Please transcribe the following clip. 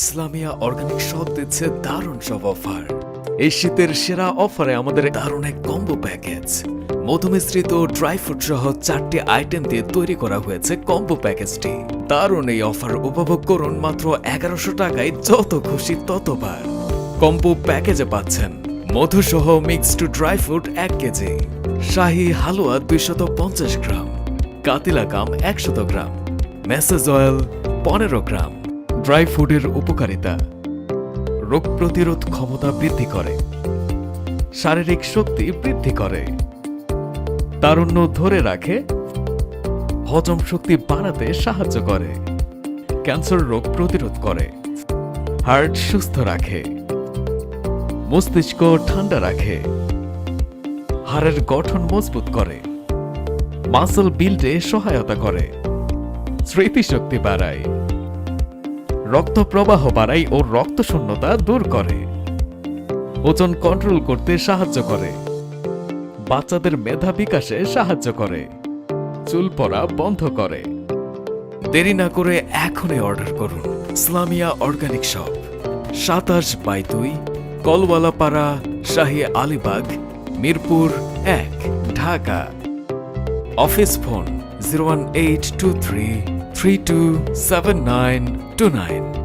Islamia organic shop দিচ্ছে দারুণ সব অফার এই শীতের সেরা অফারে আমাদের দারুণ এক কম্বো প্যাকেজ মধুমিশ্রিত ড্রাই ফ্রুট সহ চারটি আইটেম দিয়ে তৈরি করা হয়েছে কম্বো প্যাকেজটি দারুণ এই অফার উপভোগ করুন মাত্র এগারোশো টাকায় যত খুশি ততবার। কম্বো প্যাকেজে পাচ্ছেন মধু সহ মিক্সড ড্রাই ফ্রুট এক কেজি। শাহী হালুয়া দুইশত পঞ্চাশ গ্রাম। কাতিলা কাম একশত গ্রাম। মেসেজ অয়েল পনেরো গ্রাম। ড্রাই ফুডের উপকারিতা। রোগ প্রতিরোধ ক্ষমতা বৃদ্ধি করে। শারীরিক শক্তি বৃদ্ধি করে। তারুণ্য ধরে রাখে। হজম শক্তি বাড়াতে সাহায্য করে। ক্যান্সার রোগ প্রতিরোধ করে। হার্ট সুস্থ রাখে। মস্তিষ্ক ঠান্ডা রাখে। হাড়ের গঠন মজবুত করে। মাসল বিল্ডে সহায়তা করে। স্মৃতিশক্তি বাড়ায়। রক্ত প্রবাহ বাড়ায় ও রক্ত শূন্যতা দূর করে। ওজন কন্ট্রোল করতে সাহায্য করে। বাচ্চাদের মেধা বিকাশে সাহায্য করে। চুল পড়া বন্ধ করে। দেরি না করে এখনই অর্ডার করুন। ইসলামিয়া অর্গানিক শপ সাতাশ বাই দুই, কলওয়ালাপাড়া, শাহী আলিবাগ, মিরপুর এক, Dhaka. Office phone zero one eight two three three two seven nine two nine